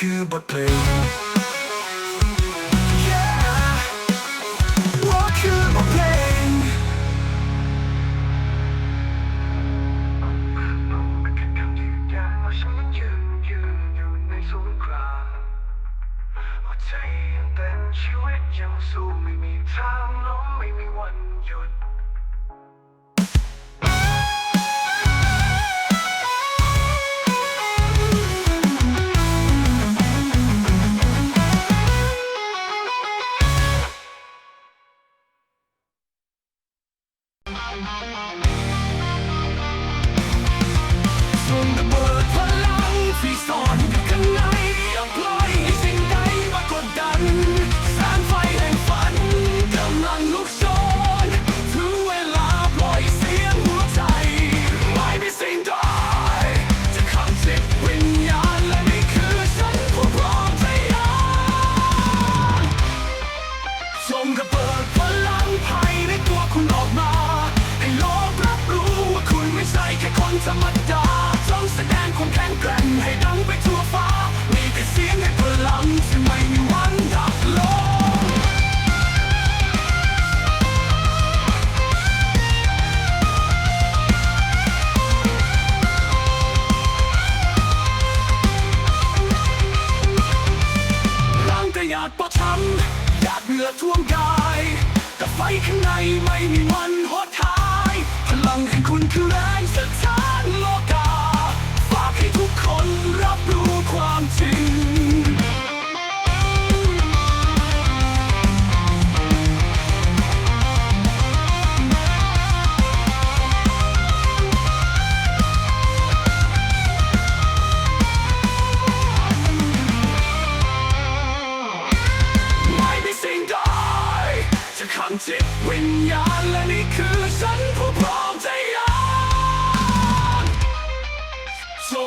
cue but please.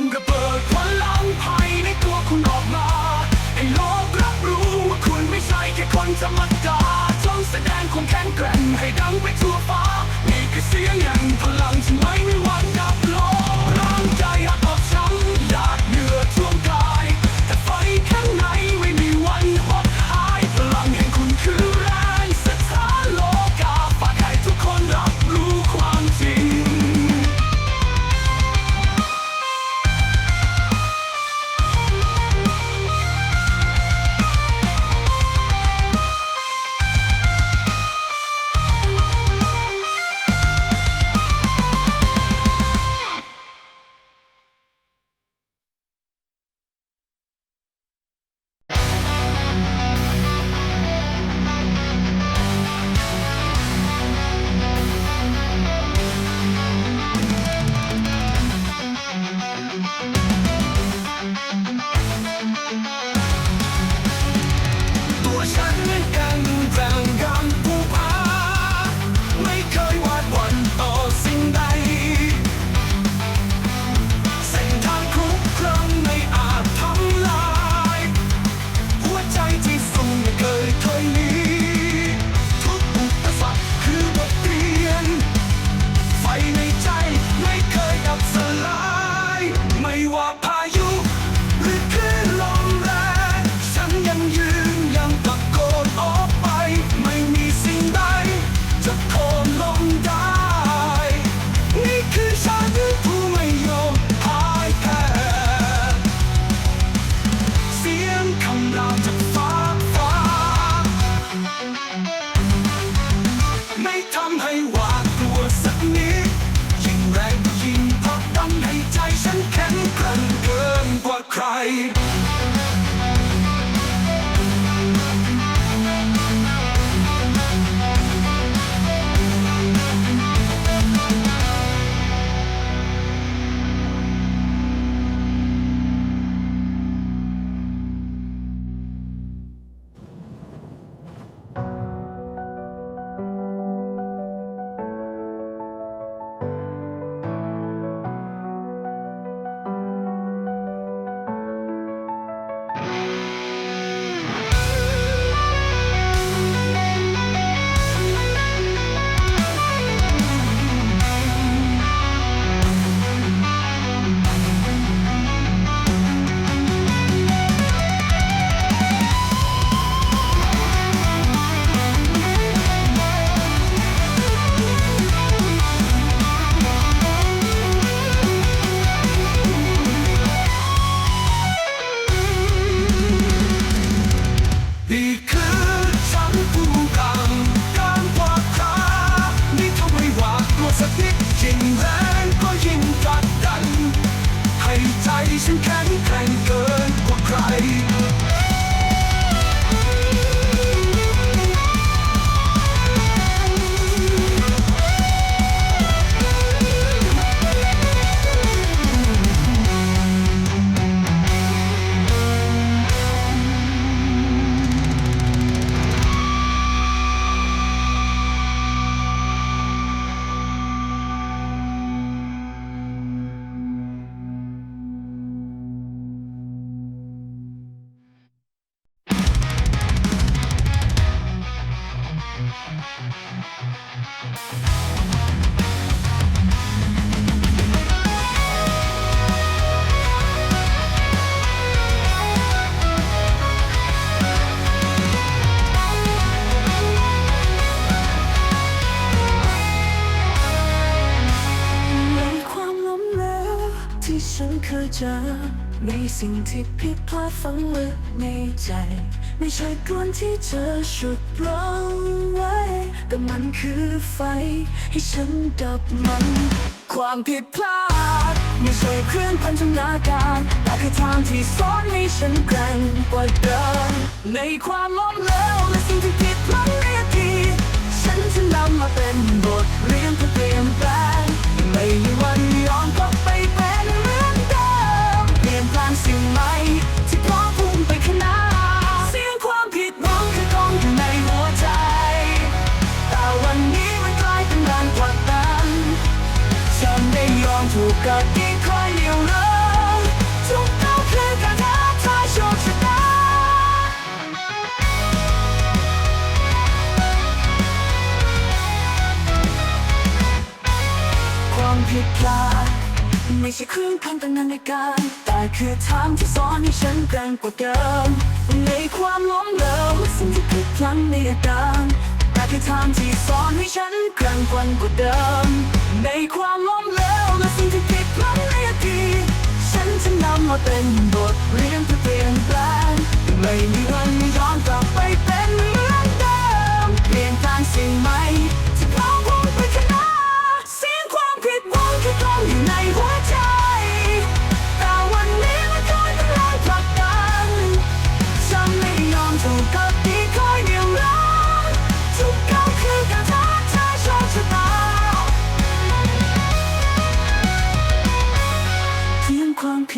มระเบิดพลังภายในตัวคุณออกมา ให้โลกรับรู้ว่าคุณไม่ใช่แค่คนธรรมดาจงแสดงความแข็งแกร่งให้ดังไปทั่ว light. อมีสิ่งที่ผิดพลาดฝังลึกในใจ ไม่ใช่กรวนที่เธอฉุดรั้งไว้ แต่มันคือไฟ ให้ฉันดับมัน ความผิดพลาด ไม่ใช่เครื่องพันธนาการ แต่คือทางที่สอนให้ฉันแกร่งกว่าเดิมในความล้มเหลวและสิ่งที่ผิดพลาดในอดีตฉันจะนำมาเป็นบทเรียน ใช่เครื่องพันธนาการแต่คือทางที่สอนให้ฉันแกร่งกว่าเดิมในความล้มเหลวสิ่งที่ผิดพลั้งในอดีตแต่คือทางที่สอนให้ฉันแกร่งกว่าเดิมในความล้มเหลวและสิ่งที่ผิดพลั้งในอดีตฉันจะนำมาเป็นบทเรียนเพื่อ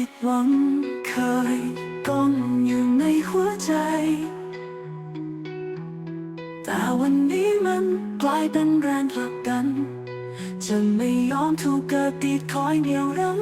ดหวังเคยกองอยู่ในหัวใจ แต่วันนี้มันกลายเป็นแรงผลักดัน จะไม่ยอมถูกเกิดติดคอยเหนียวรั้ง